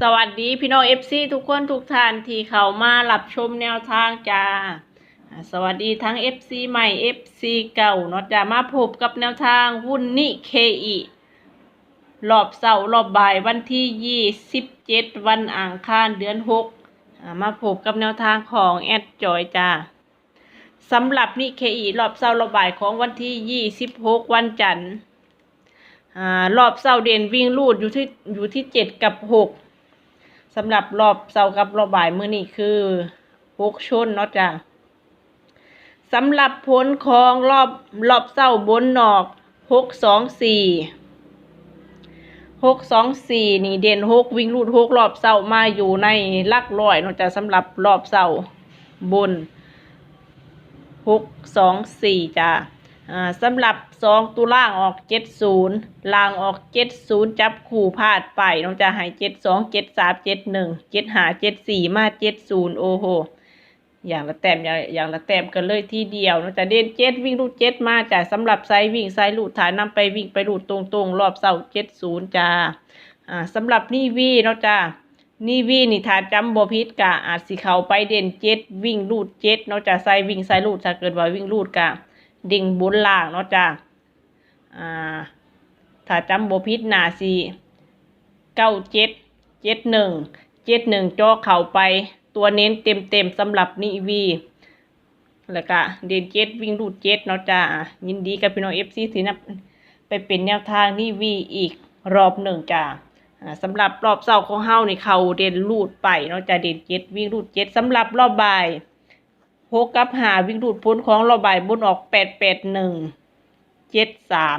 สวัสดีพี่น้องเอฟซีทุกคนทุกท่านที่เข้ามารับชมแนวทางจ้า สวัสดีทั้ง FC ใหม่ FC เก่าเนาะจ้ามาพบกับแนวทางหุ้นนิเคอีรอบเสาร์รอบบ่ายวันที่27วันอังคารเดือน6อ่ามาพบกับแนวทางของแอดจอยจ้าสำหรับนิเคอีรอบเสาร์รอบบ่ายของวันที่26วันจันทร์รอบเสาร์เด่นวิ่งลูดอยู่ที่อยู่ที่7กับ6 สำหรับรอบเสาร์กับรอบบ่ายมื้อนี้คือหกชนเนาะจ้ะสำหรับผลของรอบรอบเสาร์บนนอกหกสองสี่หกสองสี่นี่เด่นหกวิ่งรูดหกรอบเสาร์มาอยู่ในลักร้อยเนาะจ้ะสำหรับรอบเสาร์บนหกสองสี่จ้ะอ่า สำหรับสองตัวล่างออกเจ็ดศูนย์ล่างออกเจ็ดศูนย์จับคู่พลาดไปน้องจะให้เจ็ดสองเจ็ดสามเจ็ดหนึ่งเจ็ดหาเจ็ดสี่มาเจ็ดศูนย์โอ้โหอย่างละแต้มอย่างอย่างละแต้มกันเลยทีเดียวน้องจะเด่นเจ็ดวิ่งรูดเจ็ดมาจ้ะสำหรับไซส์วิ่งไซส์ลูดฐานนำไปวิ่งไปรูดตรงๆรอบเสาเจ็ดศูนย์จ้าอ่าสำหรับนี่วีเนาะจ้านี่วีนี่ถ้าจำบ่ผิดกะอาจสิเขาไปเด่นเจ็ดวิ่งรูดเจ็ดเนาะจ้ะไซส์วิ่งไซส์ลูดถ้าเกิดว่าวิ่งรูดกะ ดิ่งบนล่างเนาะจ้าอ่าถ้าจำบพิษนาสีเก้าเจ็ดเจ็ดหนึ่งเจ็ดหนึ่งจอเข่าไป ตัวเน้นเต็มเต็มๆสำหรับนิวีแล้วก็เดนเจ็ดวิ่งรูดเจ็ดเนาะจ้ายินดีกับพี่น้องเอฟซีที่นับไปเป็นแนวทางนิวีอีกรอบหนึ่งจ้าอ่าสำหรับรอบเสาร์ของเฮานี่เขาเด่นรูดไปเนาะจ้าเด่นเจ็ดวิ่งรูดเจ็ดสำหรับรอบบ่าย หกกับหาวิ่งดูดพ้นของเราบ่ายบนออกแปดแปดหนึ่งเจ็ดสาม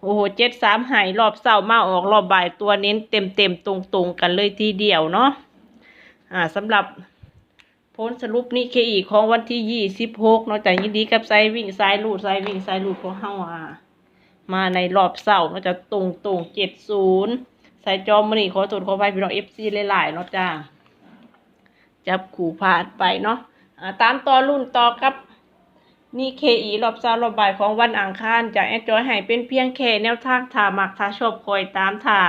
โอ้โหเจ็ดสามหายรอบเศร้ามาออกรอบบ่ายตัวเน้นเต็มเต็มตรงตรงๆกันเลยทีเดียวเนาะอ่าสำหรับพ้นสรุปนี่เคอีของวันที่ยี่สิบหกนาะจากยินดีกับไซวิ่งไซลูดไซวิ่งไซลูดของเฮาอะมาในรอบเศร้าเนาะจะตรงตรงเจ็ดศูนย์ใส่จอมันนี่ขอตรวจขอไปพี่น้องเอฟซีหลายๆเนาะจ้าจับขู่พาดไปเนาะ ตามต่อรุ่นต่อครับนี่เคอีรอบเช้ารอบบ่ายของวันอังคารจากแอดจอยให้เป็นเพียงแค่แนวทางถามักถ้าชอบคอยตามถ่า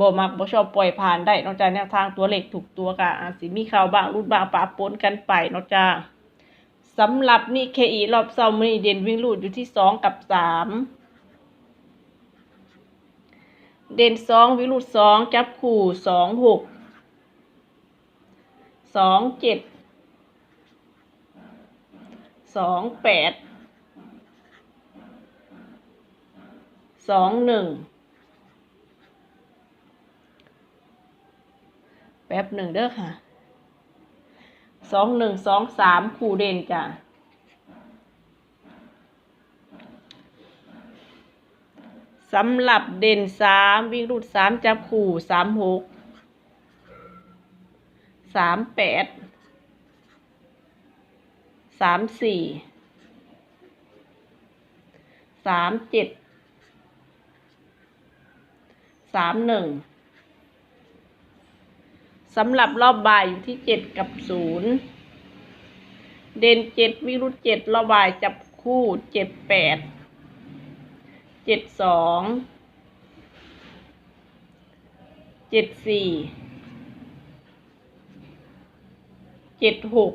บ่มักบ่ชอบปล่อยผ่านได้นอกจากแนวทางตัวเลขถูกตัวกะอาจสิมีข่าวบ้างรุดบ้างปะปนกันไปนอกจากสำหรับนี่เคอีรอบเช้ามือเด่นวิ่งลูดอยู่ที่สองกับสามเด่นสองวิ่งลูดสองจับคู่สองหกสองเจ็ด สองแปดสองหนึ่งแป๊บหนึ่งเด้อค่ะสองหนึ่งสองสามคู่เด่นจ้ะสำหรับเด่นสามวิ่งรูดสามจับคู่สามหกสามแปด สามสี่สามเจ็ดสามหนึ่งสำหรับรอบบ่ายอยู่ที่เจ็ดกับศูนย์เด่นเจ็ดวิรุธเจ็ดรอบบ่ายจับคู่เจ็ดแปดเจ็ดสองเจ็ดสี่เจ็ดหก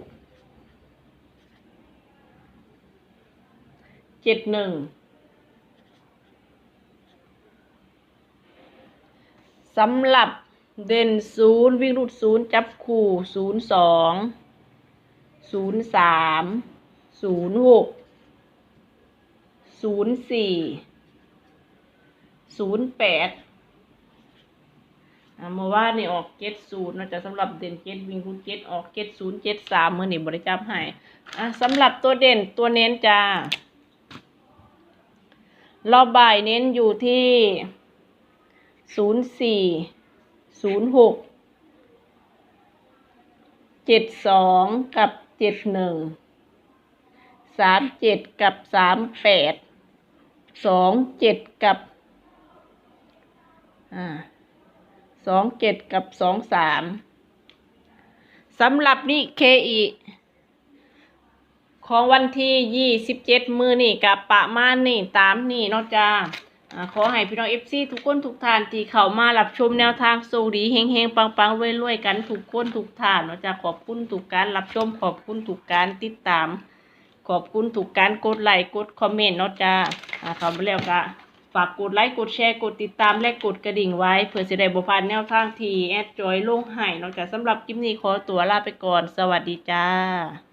เจ็ดหนึ่งสำหรับเด่นศูนย์วิ่งรูดศูนย์จับคู่ศูนย์สองศูนย์สามศูนย์หกศูนย์สี่ศูนย์แปดอ่าเมื่อวานนี่ออกเจ็ดศูนย์นะจ๊ะสำหรับเด่นเจ็ดวิ่งรูดเจ็ดออกเจ็ดศูนย์เจ็ดสามเมื่อนี่บริจาคให้อะสำหรับตัวเด่นตัวเน้นจ้า รอบบ่ายเน้นอยู่ที่ศูนย์สี่ศูนย์หกเจ็ดสองกับเจ็ดหนึ่งสามเจ็ดกับสามแปดสองเจ็ดกับอ่าสองเจ็ดกับสองสามสำหรับนี่เคอี ของวันที่ยี่สิบเจ็ดมือนี่กับประมาณนี่ตามนี่เนาะจ้าอ่าขอให้พี่น้องเอฟซีทุกคนทุกท่านที่เข้ามารับชมแนวทางโซดีเฮงเฮงปังปังรวยๆกันทุกคนทุกท่านเนาะจะขอบคุณทุกการรับชมขอบคุณทุกการติดตาม ขอบคุณทุกการกดไลค์กดคอมเมนต์เนาะจ้าอ่าเข้ามาแล้วก็ฝากกดไลค์กดแชร์กดติดตามและกดกระดิ่งไว้เพื่อจะได้บ่พาดแนวทางทีแอดจอยลงให้นาะจ้าสำหรับคลิปนี้ขอตัวลาไปก่อน สวัสดีจ้า